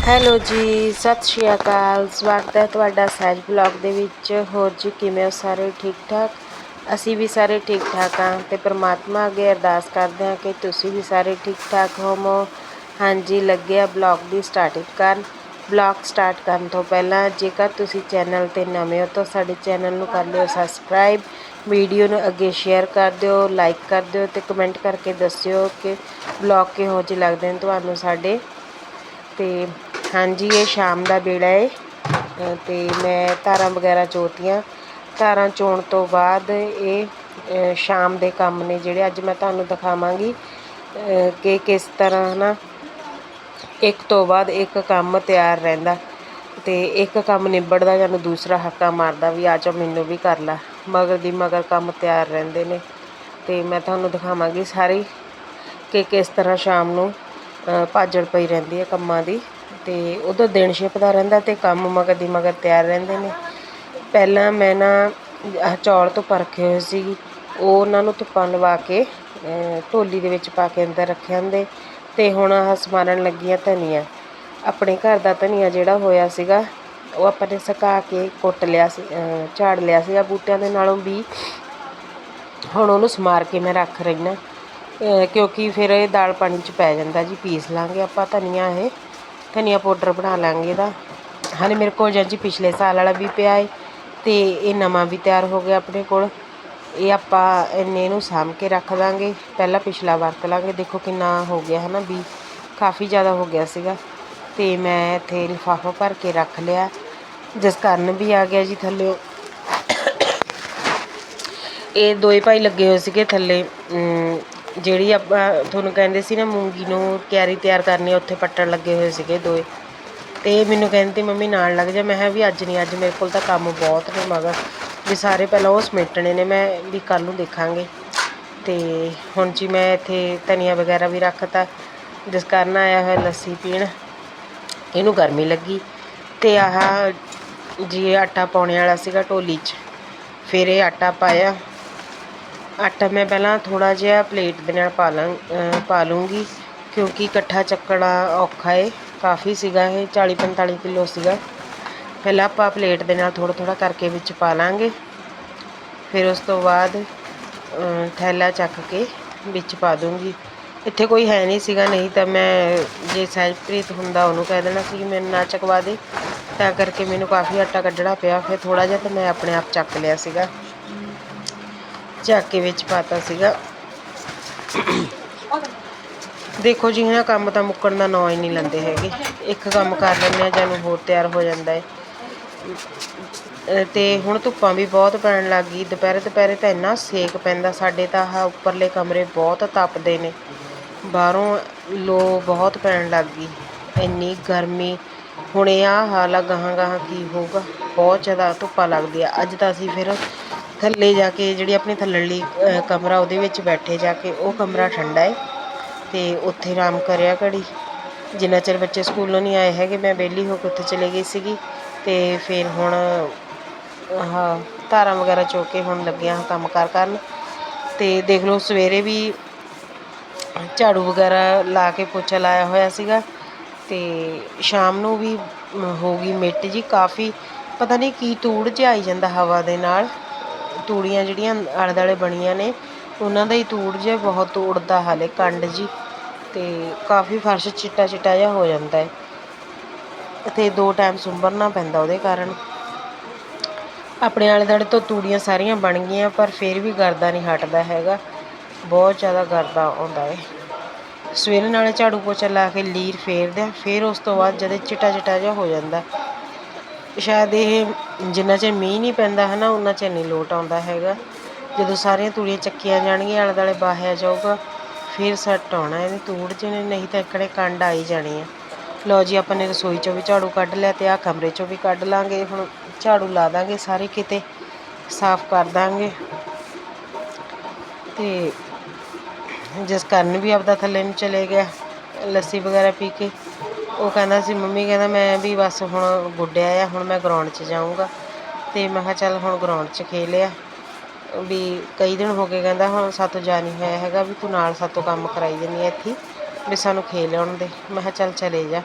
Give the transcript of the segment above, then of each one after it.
Hello ਜੀ, ਸਤਿ ਸ਼੍ਰੀ ਅਕਾਲ। ਸਵਾਗਤ ਹੈ ਤੁਹਾਡਾ ਸਹਿਜ ਬਲੌਗ ਦੇ ਵਿੱਚ। ਹੋਰ ਜੀ, ਕਿਵੇਂ ਹੋ ਸਾਰੇ? ਠੀਕ ਠਾਕ ਅਸੀਂ ਵੀ ਸਾਰੇ ਠੀਕ ਠਾਕ ਹਾਂ ਤੇ ਪ੍ਰਮਾਤਮਾ ਅੱਗੇ ਅਰਦਾਸ ਕਰਦੇ ਹਾਂ ਕਿ ਤੁਸੀਂ ਵੀ ਸਾਰੇ ਠੀਕ ਠਾਕ ਹੋਵੋ। ਹਾਂਜੀ ਲੱਗਿਆ ਬਲੌਗ ਦੀ ਸਟਾਰਟਿੰਗ ਕਰਨ। ਬਲੌਗ ਸਟਾਰਟ ਕਰਨ ਤੋਂ ਪਹਿਲਾਂ ਜੇਕਰ ਤੁਸੀਂ ਚੈਨਲ ਤੇ ਨਵੇਂ ਹੋ ਤਾਂ ਸਾਡੇ ਚੈਨਲ ਨੂੰ ਕਰ ਲਿਓ ਸਬਸਕ੍ਰਾਈਬ ਵੀਡੀਓ ਨੂੰ ਅੱਗੇ ਸ਼ੇਅਰ ਕਰ ਦਿਓ ਲਾਈਕ ਕਰ ਦਿਓ ਤੇ ਕਮੈਂਟ ਕਰਕੇ ਦੱਸਿਓ ਕਿ ਬਲੌਗ ਕਿਹੋ ਜਿਹੇ ਲੱਗਦੇ ਨੇ ਤੁਹਾਨੂੰ ਸਾਡੇ। ਤੇ ਹਾਂਜੀ, ਇਹ ਸ਼ਾਮ ਦਾ ਵੇਲਾ ਹੈ ਅਤੇ ਮੈਂ ਧਾਰਾਂ ਵਗੈਰਾ ਚੋਤੀਆਂ। ਧਾਰਾਂ ਚੋਣ ਤੋਂ ਬਾਅਦ ਇਹ ਸ਼ਾਮ ਦੇ ਕੰਮ ਨੇ ਜਿਹੜੇ ਅੱਜ ਮੈਂ ਤੁਹਾਨੂੰ ਦਿਖਾਵਾਂਗੀ ਕਿ ਕਿਸ ਤਰ੍ਹਾਂ ਨਾ ਇੱਕ ਤੋਂ ਬਾਅਦ ਇੱਕ ਕੰਮ ਤਿਆਰ ਰਹਿੰਦਾ। ਤੇ ਇੱਕ ਕੰਮ ਨਿਬੜਦਾ ਜਾਨੂੰ ਦੂਸਰਾ ਹੱਕਾ ਮਾਰਦਾ ਵੀ ਆ ਜਾ ਮੈਨੂੰ ਵੀ ਕਰ ਲੈ। ਮਗਰ ਦੀ ਮਗਰ ਕੰਮ ਤਿਆਰ ਰਹਿੰਦੇ ਨੇ। ਤੇ ਮੈਂ ਤੁਹਾਨੂੰ ਦਿਖਾਵਾਂਗੀ ਸਾਰੀ ਕਿ ਕਿਸ ਤਰ੍ਹਾਂ ਸ਼ਾਮ ਨੂੰ ਭਾਜੜ ਪਈ ਰਹਿੰਦੀ ਹੈ ਕੰਮਾਂ ਦੀ। ਤੇ ਉਦੋਂ ਦਿਨ ਛਿਪਦਾ ਰਹਿੰਦਾ ਤੇ ਕੰਮ ਮਗਰ ਦੀ ਮਗਰ ਤਿਆਰ ਰਹਿੰਦੇ ਨੇ। ਪਹਿਲਾਂ ਮੈਂ ਨਾ ਚੌਲ ਤੋਂ ਪਰਖੇ ਹੋਏ ਸੀ। ਉਹ ਉਹਨਾਂ ਨੂੰ ਧੁੱਪਾਂ ਲਵਾ ਕੇ ਅ, ਢੋਲੀ ਦੇ ਵਿੱਚ ਪਾ ਕੇ ਅੰਦਰ ਰੱਖੇ ਹੁੰਦੇ। ਤੇ ਹੁਣ ਆਹ ਸਮਾਰਨ ਲੱਗੀਆਂ ਧਨੀਆ। ਆਪਣੇ ਘਰ ਦਾ ਧਨੀਆ ਜਿਹੜਾ ਹੋਇਆ ਸੀਗਾ ਉਹ ਆਪਾਂ ਨੇ ਸੁਕਾ ਕੇ ਕੁੱਟ ਲਿਆ ਸੀ ਝਾੜ ਲਿਆ ਸੀਗਾ ਬੂਟਿਆਂ ਦੇ ਨਾਲੋਂ ਵੀ। ਹੁਣ ਉਹਨੂੰ ਸਮਾਰ ਕੇ ਮੈਂ ਰੱਖ ਰਹੀ ਹਾਂ। ਕਿਉਂਕਿ ਫਿਰ ਇਹ ਦਾਲ ਪਾਣੀ ਚ ਪੈ ਜਾਂਦਾ ਜੀ ਪੀਸ ਲਾਂਗੇ ਆਪਾਂ ਧਨੀਆ ਇਹ। ਧਨੀਆ ਪਾਊਡਰ ਬਣਾ ਲਾਂਗੇ ਇਹਦਾ। ਹਾਲੇ ਮੇਰੇ ਕੋਲ ਜੀ ਪਿਛਲੇ ਸਾਲ ਵਾਲਾ ਵੀ ਪਿਆ ਹੈ ਤੇ ਇਹ ਨਵਾਂ ਵੀ ਤਿਆਰ ਹੋ ਗਿਆ ਆਪਣੇ ਕੋਲ। ਇਹ ਆਪਾਂ ਇੰਨੇ ਨੂੰ ਸਾਂਭ ਕੇ ਰੱਖ ਦਾਂਗੇ। ਪਹਿਲਾਂ ਪਿਛਲਾ ਵਰਤ ਲਾਂਗੇ। ਦੇਖੋ ਕਿੰਨਾ ਹੋ ਗਿਆ ਹੈ ਨਾ ਵੀ ਕਾਫੀ ਜ਼ਿਆਦਾ ਹੋ ਗਿਆ ਸੀਗਾ। ਤੇ ਮੈਂ ਇੱਥੇ ਲਿਫਾਫਾ ਭਰ ਕੇ ਰੱਖ ਲਿਆ। ਜਿਸ ਕਾਰਨ ਵੀ ਆ ਗਿਆ ਜੀ ਥੱਲੇ ਇਹ ਦੋਏ ਭਾਈ ਲੱਗੇ ਹੋਏ ਸੀਗੇ ਥੱਲੇ ਜਿਹੜੀ ਆਪਾਂ ਤੁਹਾਨੂੰ ਕਹਿੰਦੇ ਸੀ ਨਾ ਮੂੰਗੀ ਨੂੰ ਕਿਆਰੀ ਤਿਆਰ ਕਰਨੀ ਉੱਥੇ ਪੱਟਣ ਲੱਗੇ ਹੋਏ ਸੀਗੇ ਦੋਏ। ਤੇ ਮੈਨੂੰ ਕਹਿੰਦੇ ਮੰਮੀ ਨਾਲ ਲੱਗ ਜਾ। ਮੈਂ ਕਿਹਾ ਵੀ ਅੱਜ ਨਹੀਂ ਅੱਜ ਮੇਰੇ ਕੋਲ ਤਾਂ ਕੰਮ ਬਹੁਤ ਨੇ ਮਗਰ। ਵੀ ਸਾਰੇ ਪਹਿਲਾਂ ਉਹ ਸਮੇਟਣੇ ਨੇ, ਮੈਂ ਵੀ ਕੱਲ ਨੂੰ ਦੇਖਾਂਗੇ। ਤੇ ਹੁਣ ਜੀ ਮੈਂ ਇੱਥੇ ਧਨੀਆ ਵਗੈਰਾ ਵੀ ਰੱਖਤਾ। ਜਿਸ ਕਾਰਨ ਆਇਆ ਹੋਇਆ ਲੱਸੀ ਪੀਣ। ਇਹਨੂੰ ਗਰਮੀ ਲੱਗੀ। ਤੇ ਆਹ ਜੀ ਆਟਾ ਪਾਉਣੇ ਵਾਲਾ ਸੀਗਾ ਢੋਲੀ 'ਚ। ਫਿਰ ਇਹ ਆਟਾ ਪਾਇਆ। ਆਟਾ ਮੈਂ ਪਹਿਲਾਂ ਥੋੜ੍ਹਾ ਜਿਹਾ ਪਲੇਟ ਦੇ ਨਾਲ ਪਾ ਲਾਂ ਪਾ ਲੂੰਗੀ, ਕਿਉਂਕਿ ਇਕੱਠਾ ਚੱਕਣਾ ਔਖਾ ਏ, ਕਾਫੀ ਸੀਗਾ ਇਹ 40 45 ਕਿਲੋ ਸੀਗਾ। ਪਹਿਲਾਂ ਆਪਾਂ ਪਲੇਟ ਦੇ ਨਾਲ ਥੋੜ੍ਹਾ ਥੋੜ੍ਹਾ ਕਰਕੇ ਵਿੱਚ ਪਾ ਲਾਂਗੇ। ਫਿਰ ਉਸ ਤੋਂ ਬਾਅਦ ਥੈਲਾ ਚੱਕ ਕੇ ਵਿੱਚ ਪਾ ਦੂੰਗੀ। ਇੱਥੇ ਕੋਈ ਹੈ ਨਹੀਂ ਸੀਗਾ, ਨਹੀਂ ਤਾਂ ਮੈਂ ਜੇ ਸਹਿਜਪ੍ਰੀਤ ਹੁੰਦਾ ਉਹਨੂੰ ਕਹਿ ਦੇਣਾ ਸੀ ਮੈਨੂੰ ਨਾ ਚਕਵਾ ਦੇ। ਤਾਂ ਕਰਕੇ ਮੈਨੂੰ ਕਾਫੀ ਆਟਾ ਕੱਢਣਾ ਪਿਆ, ਫਿਰ ਥੋੜਾ ਜਿਹਾ ਤਾਂ ਮੈਂ ਆਪਣੇ ਆਪ ਚੱਕ ਲਿਆ ਸੀਗਾ। ਝਾਕੇ ਵਿੱਚ ਪਾਤਾ ਸੀਗਾ। ਦੇਖੋ ਜੀ, ਇਹਨਾਂ ਕੰਮ ਤਾਂ ਮੁੱਕਣ ਦਾ ਨਾਂ ਹੀ ਨਹੀਂ ਲੈਂਦੇ ਹੈਗੇ। ਇੱਕ ਕੰਮ ਕਰ ਲੈਂਦੇ ਆ ਜਾਨੂੰ ਹੋਰ ਤਿਆਰ ਹੋ ਜਾਂਦਾ ਹੈ। ਤੇ ਹੁਣ ਧੁੱਪਾਂ ਵੀ ਬਹੁਤ ਪੈਣ ਲੱਗ ਗਈ। ਦੁਪਹਿਰੇ ਦੁਪਹਿਰੇ ਤਾਂ ਇੰਨਾ ਸੇਕ ਪੈਂਦਾ, ਸਾਡੇ ਤਾਂ ਆਹ ਉੱਪਰਲੇ ਕਮਰੇ ਬਹੁਤ ਤਪਦੇ ਨੇ। ਬਾਹਰੋਂ ਲੋ ਬਹੁਤ ਪੈਣ ਲੱਗ ਗਈ। ਇੰਨੀ ਗਰਮੀ। ਹੁਣ ਇਹ ਆ ਹਾਲ ਆ ਗਾਹਾਂ ਗਾਹਾਂ ਕੀ ਹੋਊਗਾ? ਬਹੁਤ ਜ਼ਿਆਦਾ ਧੁੱਪਾਂ ਲੱਗਦੀ ਆ ਅੱਜ ਤਾਂ ਅਸੀਂ ਫਿਰ ਥੱਲੇ ਜਾ ਕੇ ਜਿਹੜੀ ਆਪਣੀ ਥੱਲੜਲੀ ਕਮਰਾ ਉਹਦੇ ਵਿੱਚ ਬੈਠੇ ਜਾ ਕੇ, ਉਹ ਕਮਰਾ ਠੰਡਾ ਹੈ ਅਤੇ ਉੱਥੇ ਆਰਾਮ ਕਰਿਆ ਘੜੀ ਜਿੰਨਾ ਚਿਰ ਬੱਚੇ ਸਕੂਲੋਂ ਨਹੀਂ ਆਏ ਹੈਗੇ, ਮੈਂ ਵਿਹਲੀ ਹੋ ਕੇ ਉੱਥੇ ਚਲੇ ਗਈ ਸੀਗੀ ਅਤੇ ਫਿਰ ਹੁਣ, ਆਹ, ਧਾਰਾਂ ਵਗੈਰਾ ਚੋ ਕੇ ਹੁਣ ਲੱਗਿਆ ਹਾਂ ਕੰਮ ਕਾਰ ਕਰਨ। ਅਤੇ ਦੇਖ ਲਓ, ਸਵੇਰੇ ਵੀ ਝਾੜੂ ਵਗੈਰਾ ਲਾ ਕੇ ਪੋਚਾ ਲਾਇਆ ਹੋਇਆ ਸੀਗਾ ਅਤੇ ਸ਼ਾਮ ਨੂੰ ਵੀ ਹੋ ਗਈ ਮਿੱਟ ਜੀ ਕਾਫੀ। ਪਤਾ ਨਹੀਂ ਕੀ ਤੂੜ ਜਿਹਾ ਆਈ ਜਾਂਦਾ ਹਵਾ ਦੇ ਨਾਲ। ਤੂੜੀਆਂ ਜਿਹੜੀਆਂ ਆਲੇ ਦੁਆਲੇ ਬਣੀਆਂ ਨੇ, ਉਹਨਾਂ ਦਾ ਹੀ ਤੂੜ ਜਿਹਾ ਬਹੁਤ ਉੜਦਾ ਹਾਲੇ, ਕੰਡ ਜੀ। ਅਤੇ ਕਾਫੀ ਫਰਸ਼ ਚਿੱਟਾ ਚਿੱਟਾ ਜਿਹਾ ਹੋ ਜਾਂਦਾ ਹੈ। ਅਤੇ ਦੋ ਟਾਈਮ ਸੁੰਬਰਨਾ ਪੈਂਦਾ ਉਹਦੇ ਕਾਰਨ। ਆਪਣੇ ਆਲੇ ਦੁਆਲੇ ਤੋਂ ਤੂੜੀਆਂ ਸਾਰੀਆਂ ਬਣ ਗਈਆਂ, ਪਰ ਫਿਰ ਵੀ ਗਰਦਾ ਨਹੀਂ ਹਟਦਾ ਹੈਗਾ। ਬਹੁਤ ਜ਼ਿਆਦਾ ਗਰਦਾ ਆਉਂਦਾ ਹੈ। ਸਵੇਰੇ ਨਾਲੇ ਝਾੜੂ ਪੋਚਾ ਲਾ ਕੇ ਲੀਰ ਫੇਰਦੇ ਆ ਫਿਰ ਉਸ ਤੋਂ ਬਾਅਦ ਜਦ ਚਿੱਟਾ ਚਿੱਟਾ ਜਿਹਾ ਹੋ ਜਾਂਦਾ ਸ਼ਾਇਦ ਇਹ ਜਿੰਨਾ ਚਿਰ ਮੀਂਹ ਨਹੀਂ ਪੈਂਦਾ ਹੈ ਨਾ ਉਹਨਾਂ ਚਿਰ ਨਹੀਂ ਲੋਟ ਆਉਂਦਾ ਹੈਗਾ। ਜਦੋਂ ਸਾਰੀਆਂ ਤੂੜੀਆਂ ਚੱਕੀਆਂ ਜਾਣਗੀਆਂ ਆਲੇ ਦੁਆਲੇ ਬਾਹਿਆ ਜਾਊਗਾ, ਫਿਰ ਸੈੱਟ ਆਉਣਾ ਇਹਨੇ ਤੂੜ ਜਿਹਨੇ ਨਹੀਂ ਤਾਂ ਇਕੜੇ ਕੰਡ ਆਈ ਜਾਣੀ ਆ। ਲਓ ਜੀ, ਆਪਾਂ ਨੇ ਰਸੋਈ ਚੋਂ ਵੀ ਝਾੜੂ ਕੱਢ ਲਿਆ ਤੇ ਆਹ ਕਮਰੇ ਚੋਂ ਵੀ ਕੱਢ ਲਾਂਗੇ। ਹੁਣ ਝਾੜੂ ਲਾ ਦਾਂਗੇ ਸਾਰੇ ਕਿਤੇ, ਸਾਫ਼ ਕਰ ਦਾਂਗੇ। ਤੇ ਜਿਸ ਕਾਰਨ ਵੀ ਆਪਦਾ ਥੱਲੇ ਨੂੰ ਚਲੇ ਗਿਆ, ਲੱਸੀ ਵਗੈਰਾ ਪੀ ਕੇ। ਉਹ ਕਹਿੰਦਾ ਸੀ, ਮੰਮੀ ਕਹਿੰਦਾ ਮੈਂ ਵੀ ਬਸ ਹੁਣ ਗੁੱਡਿਆ ਆ, ਹੁਣ ਮੈਂ ਗਰਾਊਂਡ 'ਚ ਜਾਊਂਗਾ। ਤੇ ਮੈਂ ਕਿਹਾ, ਚੱਲ ਹੁਣ ਗਰਾਊਂਡ 'ਚ ਖੇਲਿਆ ਵੀ ਕਈ ਦਿਨ ਹੋ ਗਏ ਕਹਿੰਦਾ, ਹੁਣ ਸਾਤੋਂ ਜਾ ਨਹੀਂ ਹੋਇਆ ਹੈਗਾ, ਵੀ ਤੂੰ ਨਾਲ ਸਾਤੋਂ ਕੰਮ ਕਰਾਈ ਜਾਂਦੀ ਹੈ ਇੱਥੇ, ਵੀ ਸਾਨੂੰ ਖੇਲ ਆਉਣ ਦੇ। ਮੈਂ ਕਿਹਾ, ਚੱਲ ਚਲੇ ਜਾ।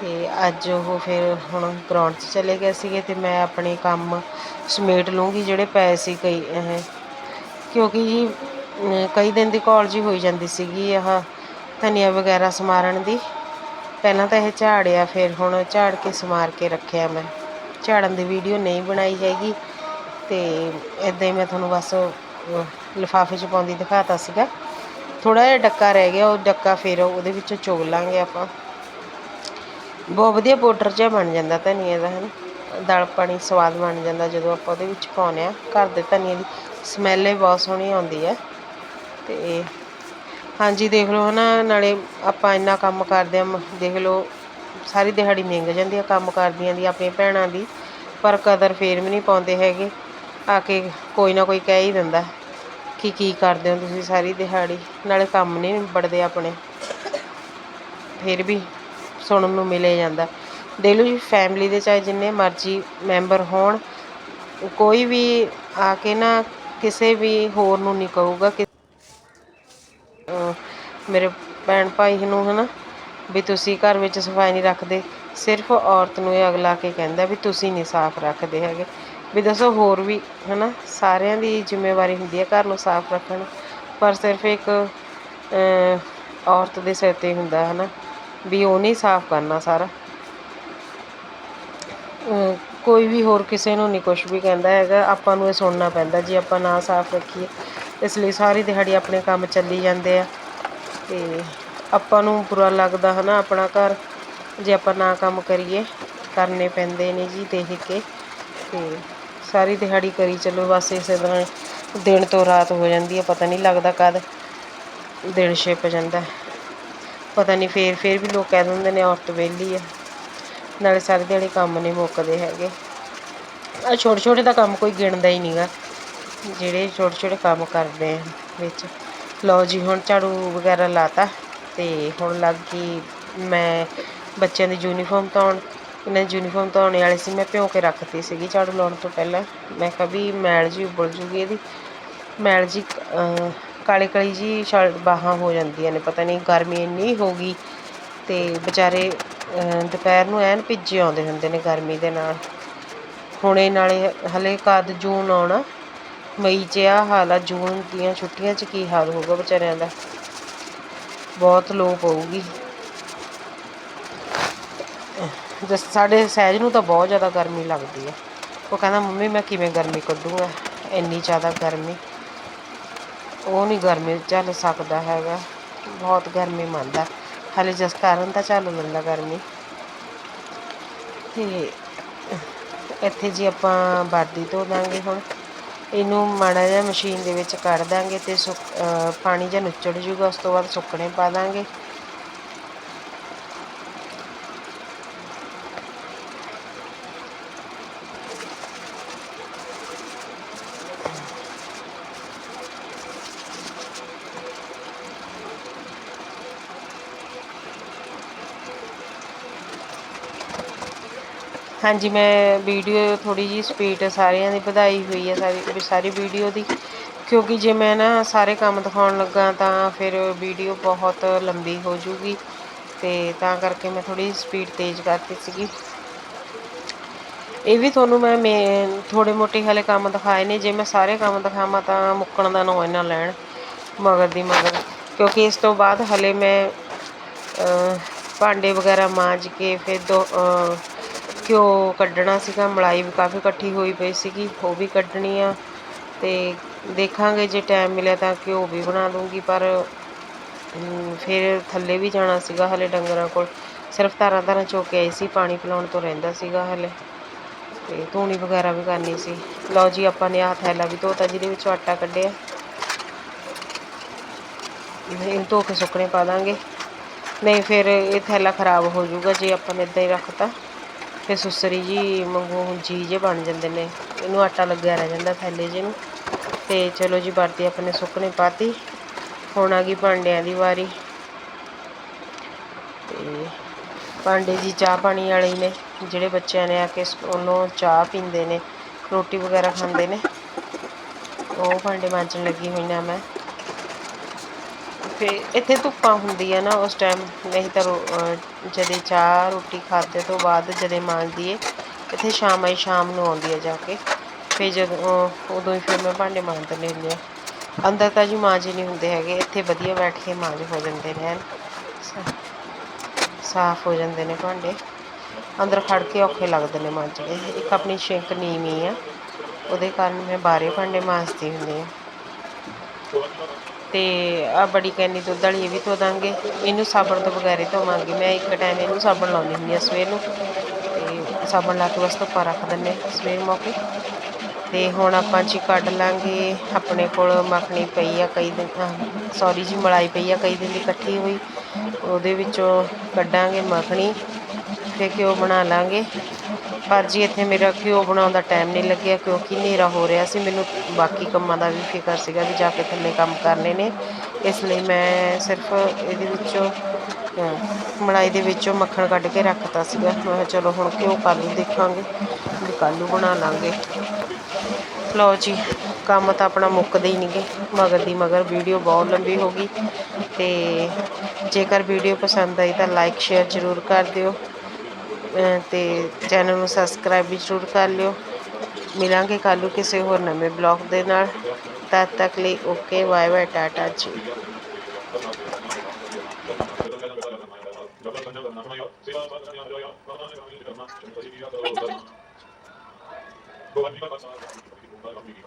ਤੇ ਅੱਜ ਉਹ ਫਿਰ ਹੁਣ ਗਰਾਊਂਡ 'ਚ ਚਲੇ ਗਏ ਸੀਗੇ ਤੇ ਮੈਂ ਆਪਣੇ ਕੰਮ ਸਮੇਟ ਲੂੰਗੀ ਜਿਹੜੇ ਪਏ ਸੀ ਕਈ, ਇਹ ਕਿਉਂਕਿ ਜੀ ਕਈ ਦਿਨ ਦੀ ਕਾਲ ਜੀ ਹੋਈ ਜਾਂਦੀ ਸੀਗੀ, ਆਹ ਧਨੀਆ ਵਗੈਰਾ ਸਮਾਰਨ ਦੀ। ਪਹਿਲਾਂ ਤਾਂ ਇਹ ਝਾੜਿਆ, ਫਿਰ ਹੁਣ ਝਾੜ ਕੇ ਸਮਾਰ ਕੇ ਰੱਖਿਆ ਮੈਂ। ਝਾੜਨ ਦੀ ਵੀਡੀਓ ਨਹੀਂ ਬਣਾਈ ਹੈਗੀ ਤੇ ਇਦਾਂ ਹੀ ਮੈਂ ਤੁਹਾਨੂੰ ਬਸ ਲਿਫਾਫੇ 'ਚ ਪਾਉਂਦੀ ਦਿਖਾਤਾ ਸੀਗਾ। ਥੋੜਾ ਜਿਹਾ ਡੱਕਾ ਰਹਿ ਗਿਆ, ਉਹ ਡੱਕਾ ਫਿਰ ਉਹਦੇ ਵਿੱਚੋਂ ਚੁਗ ਲਾਂਗੇ ਆਪਾਂ। ਬਹੁਤ ਵਧੀਆ ਪਾਊਡਰ ਜਿਹਾ ਬਣ ਜਾਂਦਾ ਧਨੀਏ ਦਾ, ਹਨ। ਦਾਲ ਪਾਣੀ ਸਵਾਦ ਬਣ ਜਾਂਦਾ ਜਦੋਂ ਆਪਾਂ ਉਹਦੇ ਵਿੱਚ ਪਾਉਂਦੇ ਆ ਘਰ ਦੇ ਧਨੀਏ ਦੀ ਸਮੈਲ ਬਹੁਤ ਸੋਹਣੀ ਆਉਂਦੀ ਹੈ। ਤੇ ਹਾਂਜੀ, ਦੇਖ ਲਓ ਹਨਾ, ਨਾਲੇ ਆਪਾਂ ਇੰਨਾ ਕੰਮ ਕਰਦੇ ਆ ਮ- ਦੇਖ ਲਓ, ਸਾਰੀ ਦਿਹਾੜੀ ਨਿੰਗ ਜਾਂਦੀ ਆ ਕੰਮ ਕਰਦੀਆਂ ਦੀ, ਆਪਣੀਆਂ ਭੈਣਾਂ ਦੀ, ਪਰ ਕਦਰ ਫੇਰ ਵੀ ਨਹੀਂ ਪਾਉਂਦੇ ਹੈਗੇ, ਆ ਕੇ ਕੋਈ ਨਾ ਕੋਈ ਕਹਿ ਹੀ ਦਿੰਦਾ ਕਿ ਕੀ ਕਰਦੇ ਹੋ ਤੁਸੀਂ ਸਾਰੀ ਦਿਹਾੜੀ, ਨਾਲੇ ਕੰਮ ਨਹੀਂ ਨਿਬੜਦੇ ਆਪਣੇ। ਫਿਰ ਵੀ ਸੁਣਨ ਨੂੰ ਮਿਲੇ ਜਾਂਦਾ। ਦੇਖ ਲਓ ਜੀ ਫੈਮਿਲੀ ਦੇ ਚਾਹੇ ਜਿੰਨੇ ਮਰਜ਼ੀ ਮੈਂਬਰ ਹੋਣ, ਕੋਈ ਵੀ ਆ ਕੇ ਨਾ ਕਿਸੇ ਵੀ ਹੋਰ ਨੂੰ ਨਹੀਂ ਕਹੂਗਾ ਕਿ ਮੇਰੇ ਭੈਣ ਭਾਈ ਨੂੰ ਹੈ ਨਾ ਵੀ ਤੁਸੀਂ ਘਰ ਵਿੱਚ ਸਫ਼ਾਈ ਨਹੀਂ ਰੱਖਦੇ। ਸਿਰਫ ਔਰਤ ਨੂੰ ਇਹ ਅਗਲਾ ਕੇ ਕਹਿੰਦਾ ਵੀ ਤੁਸੀਂ ਨਹੀਂ ਸਾਫ਼ ਰੱਖਦੇ ਹੈਗੇ। ਵੀ ਦੱਸੋ ਹੋਰ ਵੀ ਹੈ ਨਾ ਸਾਰਿਆਂ ਦੀ ਜ਼ਿੰਮੇਵਾਰੀ ਹੁੰਦੀ ਹੈ ਘਰ ਨੂੰ ਸਾਫ਼ ਰੱਖਣ। ਪਰ ਸਿਰਫ ਇੱਕ ਔਰਤ ਦੇ ਸਿਰ ਤੇ ਹੁੰਦਾ ਹੈ ਨਾ ਵੀ ਉਹਨੇ ਹੀ ਸਾਫ਼ ਕਰਨਾ ਸਾਰਾ। ਕੋਈ ਵੀ ਹੋਰ ਕਿਸੇ ਨੂੰ ਨਹੀਂ ਕੁਝ ਵੀ ਕਹਿੰਦਾ ਹੈਗਾ, ਆਪਾਂ ਨੂੰ ਇਹ ਸੁਣਨਾ ਪੈਂਦਾ, ਜੇ ਆਪਾਂ ਨਾ ਸਾਫ਼ ਰੱਖੀਏ। ਇਸ ਲਈ ਸਾਰੀ ਦਿਹਾੜੀ ਆਪਣੇ ਕੰਮ ਚੱਲੀ ਜਾਂਦੇ ਆ। ਤੇ ਆਪਾਂ ਨੂੰ ਬੁਰਾ ਲੱਗਦਾ ਹਨਾ ਆਪਣਾ ਘਰ। ਜੇ ਆਪਾਂ ਨਾ ਕੰਮ ਕਰੀਏ, ਕਰਨੇ ਪੈਂਦੇ ਨੇ ਜੀ ਦੇਖ ਕੇ। ਤੇ ਸਾਰੀ ਦਿਹਾੜੀ ਕਰੀ ਚੱਲੋ, ਬਸ ਇਸੇ ਤਰ੍ਹਾਂ ਦਿਨ ਤੋਂ ਰਾਤ ਹੋ ਜਾਂਦੀ ਹੈ ਪਤਾ ਨਹੀਂ ਲੱਗਦਾ ਕਦ ਦਿਨ ਛਿਪ ਜਾਂਦਾ। ਪਤਾ ਨਹੀਂ ਫੇਰ ਫੇਰ ਵੀ ਲੋਕ ਕਹਿ ਦਿੰਦੇ ਨੇ ਔਰਤ ਵਿਹਲੀ ਆ। ਨਾਲੇ ਸਾਰੀ ਦਿਹਾੜੀ ਕੰਮ ਨਹੀਂ ਮੁੱਕਦੇ ਹੈਗੇ। ਆ ਛੋਟੇ ਛੋਟੇ ਦਾ ਕੰਮ ਕੋਈ ਗਿਣਦਾ ਹੀ ਨਹੀਂਗਾ ਜਿਹੜੇ ਛੋਟੇ ਛੋਟੇ ਕੰਮ ਕਰਦੇ ਆ ਵਿੱਚ। ਲਓ ਜੀ ਹੁਣ ਝਾੜੂ ਵਗੈਰਾ ਲਾਤਾ ਤੇ ਹੁਣ ਲੱਗ ਗਈ ਮੈਂ ਬੱਚਿਆਂ ਦੀ ਯੂਨੀਫਾਰਮ ਧੋਣ। ਇਹਨਾਂ ਦੀ ਯੂਨੀਫਾਰਮ ਧੋਣੇ ਵਾਲੀ ਸੀ ਮੈਂ ਭਿਉਂ ਕੇ ਰੱਖਤੀ ਸੀਗੀ ਝਾੜੂ ਲਾਉਣ ਤੋਂ ਪਹਿਲਾਂ। ਮੈਂ ਕਿਹਾ ਵੀ ਮੈਲ ਜੀ ਉਬਲ ਜੂਗੀ ਇਹਦੀ। ਮੈਲ ਜੀ ਅਹ, ਕਾਲੀ ਕਾਲੀ ਜੀ ਸ਼ਰਟ ਬਾਹਾਂ ਹੋ ਜਾਂਦੀਆਂ ਨੇ ਪਤਾ ਨਹੀਂ ਗਰਮੀ ਇੰਨੀ ਹੋ ਗਈ ਤੇ ਵਿਚਾਰੇ ਦੁਪਹਿਰ ਨੂੰ ਐਨ ਭਿੱਜੇ ਆਉਂਦੇ ਹੁੰਦੇ ਨੇ ਗਰਮੀ ਦੇ ਨਾਲ। ਹੁਣੇ ਨਾਲੇ ਹਲੇ ਕਦ ਜੂਨ ਆਉਣਾ ਮਈ 'ਚ ਆ ਹਾਲ ਆ ਜੂਨ ਦੀਆਂ ਛੁੱਟੀਆਂ 'ਚ ਕੀ ਹਾਲ ਹੋਊਗਾ ਵਿਚਾਰਿਆਂ ਦਾ? ਬਹੁਤ ਲੋ ਪਊਗੀ ਜਸ ਸਾਡੇ ਸਹਿਜ ਨੂੰ ਤਾਂ ਬਹੁਤ ਜ਼ਿਆਦਾ ਗਰਮੀ ਲੱਗਦੀ ਹੈ ਉਹ ਕਹਿੰਦਾ, ਮੰਮੀ, ਮੈਂ ਕਿਵੇਂ ਗਰਮੀ ਕੱਢੂੰਗਾ? ਇੰਨੀ ਜ਼ਿਆਦਾ ਗਰਮੀ। ਉਹ ਨਹੀਂ ਗਰਮੀ ਝੱਲ ਸਕਦਾ ਹੈਗਾ। ਬਹੁਤ ਗਰਮੀ ਮੰਨਦਾ। ਹਾਲੇ ਜਿਸ ਕਾਰਨ ਤਾਂ ਝੱਲ ਲੈਂਦਾ ਗਰਮੀ। ਤੇ ਇੱਥੇ ਜੀ ਆਪਾਂ ਵਰਦੀ ਧੋ ਦਾਂਗੇ ਹੁਣ। ਇਹਨੂੰ ਮਾੜਾ ਜਿਹਾ ਮਸ਼ੀਨ ਦੇ ਵਿੱਚ ਕੱਢ ਦਾਂਗੇ ਅਤੇ ਸੁੱਕ- ਪਾਣੀ ਜਿਹਾ ਨੁੱਚੜ ਜੂਗਾ, ਉਸ ਤੋਂ ਬਾਅਦ ਸੁੱਕਣੇ ਪਾ ਦਾਂਗੇ। ਹਾਂਜੀ, ਮੈਂ ਵੀਡੀਓ ਥੋੜੀ ਜੀ ਸਪੀਡ ਸਾਰਿਆਂ ਦੀ ਵਧਾਈ ਹੋਈ ਹੈ, ਸਾਰੀ ਸਾਰੀ ਵੀਡੀਓ ਦੀ। ਕਿਉਂਕਿ ਜੇ ਮੈਂ ਨਾ ਸਾਰੇ ਕੰਮ ਦਿਖਾਉਣ ਲੱਗਾ ਤਾਂ ਫਿਰ ਵੀਡੀਓ ਬਹੁਤ ਲੰਬੀ ਹੋ ਜੂਗੀ ਤੇ ਤਾਂ ਕਰਕੇ ਮੈਂ ਥੋੜੀ ਸਪੀਡ ਤੇਜ਼ ਕਰਤੀ ਸੀਗੀ। ਇਹ ਵੀ ਤੁਹਾਨੂੰ ਮੈਂ ਮੇ ਥੋੜੇ ਮੋਟੇ ਹਲੇ ਕੰਮ ਦਿਖਾਏ ਨੇ, ਜੇ ਮੈਂ ਸਾਰੇ ਕੰਮ ਦਿਖਾਵਾਂ ਤਾਂ ਮੁੱਕਣ ਦਾ ਨਾਂ ਇਹਨਾਂ ਲੈਣ, ਮਗਰ ਦੀ ਮਗਰ। ਕਿਉਂਕਿ ਇਸ ਤੋਂ ਬਾਅਦ ਹਲੇ ਮੈਂ ਭਾਂਡੇ ਵਗੈਰਾ ਮਾਂਜ ਕੇ ਫਿਰ ਦੋ ਘਿਓ ਕੱਢਣਾ ਸੀਗਾ, ਮਲਾਈ ਵੀ ਕਾਫੀ ਇਕੱਠੀ ਹੋਈ ਪਈ ਸੀਗੀ, ਉਹ ਵੀ ਕੱਢਣੀ ਆ। ਅਤੇ ਦੇਖਾਂਗੇ ਜੇ ਟਾਈਮ ਮਿਲਿਆ ਤਾਂ ਘਿਓ ਵੀ ਬਣਾ ਦੂੰਗੀ, ਪਰ ਫਿਰ ਥੱਲੇ ਵੀ ਜਾਣਾ ਸੀਗਾ ਹਲੇ ਡੰਗਰਾਂ ਕੋਲ। ਸਿਰਫ ਧਾਰਾਂ ਧਾਰਾਂ ਚੋ ਕੇ ਆਈ ਸੀ, ਪਾਣੀ ਪਿਲਾਉਣ ਤੋਂ ਰਹਿੰਦਾ ਸੀਗਾ ਹਲੇ। ਤੇ ਧੂਣੀ ਵਗੈਰਾ ਵੀ ਕਰਨੀ ਸੀ। ਲਓ ਜੀ, ਆਪਾਂ ਨੇ ਆਹ ਥੈਲਾ ਵੀ ਧੋਤਾ, ਜਿਹਦੇ ਵਿੱਚੋਂ ਆਟਾ ਕੱਢਿਆ। ਇਹਨੂੰ ਧੋ ਕੇ ਸੁੱਕਣੇ ਪਾ ਦਾਂਗੇ। ਨਹੀਂ, ਫਿਰ ਇਹ ਥੈਲਾ ਖਰਾਬ ਹੋ ਜਾਊਗਾ ਜੇ ਆਪਾਂ ਨੇ ਇਦਾਂ ਹੀ ਰੱਖਤਾ। ਫਿਰ ਸੁਸਰੀ ਜੀ ਵਾਂਗੂ ਜੀ ਜੇ ਬਣ ਜਾਂਦੇ ਨੇ। ਇਹਨੂੰ ਆਟਾ ਲੱਗਿਆ ਰਹਿ ਜਾਂਦਾ ਥੈਲੇ ਜੇ ਨੂੰ। ਤੇ ਚਲੋ ਜੀ ਵਰਤੀ ਆਪਣੇ ਸੁੱਕਣੇ ਪਾਤੀ। ਹੁਣ ਆ ਗਈ ਭਾਂਡਿਆਂ ਦੀ ਵਾਰੀ। ਤੇ ਭਾਂਡੇ ਜੀ ਚਾਹ ਪਾਣੀ ਵਾਲੇ ਨੇ, ਜਿਹੜੇ ਬੱਚਿਆਂ ਨੇ ਆ ਕੇ ਉਹਨੂੰ ਚਾਹ ਪੀਂਦੇ ਨੇ, ਰੋਟੀ ਵਗੈਰਾ ਖਾਂਦੇ ਨੇ। ਉਹ ਭਾਂਡੇ ਮਾਂਜਣ ਲੱਗੀ ਹੋਈ ਨਾ ਮੈਂ। ਫੇ ਇੱਥੇ ਧੁੱਪਾਂ ਹੁੰਦੀਆਂ ਨਾ ਉਸ ਟਾਈਮ ਨਹੀਂ ਤਾਂ ਰੋ- ਅਹ ਜਦੇ ਚਾਹ, ਰੋਟੀ ਖਾਦੇ ਤੋਂ ਬਾਅਦ ਜਦੇ ਮਾਂਜਦੀ ਏ ਇੱਥੇ ਸ਼ਾਮ ਆਈ ਸ਼ਾਮ ਨੂੰ ਆਉਂਦੀ ਹੈ ਜਾ ਕੇ। ਫੇ ਜਦੋਂ ਉਦੋਂ ਹੀ ਫਿਰ ਮੈਂ ਭਾਂਡੇ ਮਾਂਜ ਦਿੰਦੀ ਹੁੰਦੀ ਹਾਂ ਅੰਦਰ ਤਾਂ ਜੀ ਮਾਂਜੇ ਨਹੀਂ ਹੁੰਦੇ ਹੈਗੇ, ਇੱਥੇ ਵਧੀਆ ਬੈਠ ਕੇ ਮਾਂਜ ਹੋ ਜਾਂਦੇ ਨੇ ਸਾਫ਼ ਹੋ ਜਾਂਦੇ ਨੇ ਭਾਂਡੇ। ਅੰਦਰ ਖੜ ਕੇ ਔਖੇ ਲੱਗਦੇ ਨੇ ਮਾਂਜਣੇ। ਇੱਕ ਆਪਣੀ ਸ਼ਿੰਕ ਨੀਵੀਂ ਆ, ਉਹਦੇ ਕਾਰਨ ਮੈਂ ਬਾਹਰੇ ਭਾਂਡੇ ਮਾਂਜਦੀ ਹੁੰਦੀ ਹਾਂ ਤੇ ਆ ਬੜੀ ਕੈਨੀ ਦੁੱਧ ਵਾਲੀ ਇਹ ਵੀ ਧੋ ਦਾਂਗੇ। ਇਹਨੂੰ ਸਾਬਣ ਤੋਂ ਬਗੈਰ ਹੀ ਧੋਵਾਂਗੇ। ਮੈਂ ਇੱਕ ਟਾਈਮ ਇਹਨੂੰ ਸਾਬਣ ਲਾਉਂਦੀ ਹੁੰਦੀ ਹਾਂ ਸਵੇਰ ਨੂੰ। ਤੇ ਸਾਬਣ ਲਾ ਕੇ ਬਸ ਧੁੱਪਾ ਰੱਖ ਦਿੰਦੇ ਹਾਂ ਸਵੇਰ ਮੌਕੇ। ਤੇ ਹੁਣ ਆਪਾਂ ਜੀ ਕੱਢ ਲਾਂਗੇ। ਆਪਣੇ ਕੋਲ ਮੱਖਣੀ ਪਈ ਆ ਕਈ ਦਿਨ ਸੌਰੀ ਜੀ, ਮਲਾਈ ਪਈ ਆ ਕਈ ਦਿਨ ਦੀ ਇਕੱਠੀ ਹੋਈ। ਉਹਦੇ ਵਿੱਚੋਂ ਕੱਢਾਂਗੇ ਮੱਖਣੀ। ਤੇ ਘਿਓ ਬਣਾ ਲਾਂਗੇ। ਪਰ ਜੀ ਇੱਥੇ ਮੇਰਾ ਘਿਓ ਬਣਾਉਣ ਦਾ ਟਾਈਮ ਨਹੀਂ ਲੱਗਿਆ, ਕਿਉਂਕਿ ਹਨੇਰਾ ਹੋ ਰਿਹਾ ਸੀ। ਮੈਨੂੰ ਬਾਕੀ ਕੰਮਾਂ ਦਾ ਵੀ ਫਿਕਰ ਸੀਗਾ ਵੀ ਜਾ ਕੇ ਥੱਲੇ ਕੰਮ ਕਰਨੇ ਨੇ। ਇਸ ਲਈ ਮੈਂ ਸਿਰਫ ਇਹਦੇ ਵਿੱਚੋਂ ਮਲਾਈ ਦੇ ਵਿੱਚੋਂ ਮੱਖਣ ਕੱਢ ਕੇ ਰੱਖਤਾ ਸੀਗਾ। ਮੈਂ ਕਿਹਾ ਚਲੋ ਹੁਣ ਘਿਓ ਕੱਲ੍ਹ ਨੂੰ ਦੇਖਾਂਗੇ ਵੀ ਕੱਲ੍ਹ ਨੂੰ ਬਣਾ ਲਾਂਗੇ। ਲਓ ਜੀ, ਕੰਮ ਤਾਂ ਆਪਣਾ ਮੁੱਕਦੇ ਹੀ ਨਹੀਂਗੇ। ਮਗਰ ਦੀ ਮਗਰ ਵੀਡੀਓ ਬਹੁਤ ਲੰਬੀ ਹੋ ਗਈ ਤੇ ਜੇਕਰ ਵੀਡੀਓ ਪਸੰਦ ਆਈ ਤਾਂ ਲਾਈਕ ਸ਼ੇਅਰ ਜ਼ਰੂਰ ਕਰ ਦਿਓ। ਤੇ ਚੈਨਲ ਨੂੰ ਸਬਸਕ੍ਰਾਈਬ ਵੀ ਜ਼ਰੂਰ ਕਰ ਲਿਓ। ਮਿਲਾਂਗੇ ਕੱਲ੍ਹ ਨੂੰ ਕਿਸੇ ਹੋਰ ਨਵੇਂ ਬਲੌਗ ਦੇ ਨਾਲ। ਤਦ ਤੱਕ ਲਈ ਓਕੇ ਬਾਏ ਬਾਏ ਟਾਟਾ ਜੀ।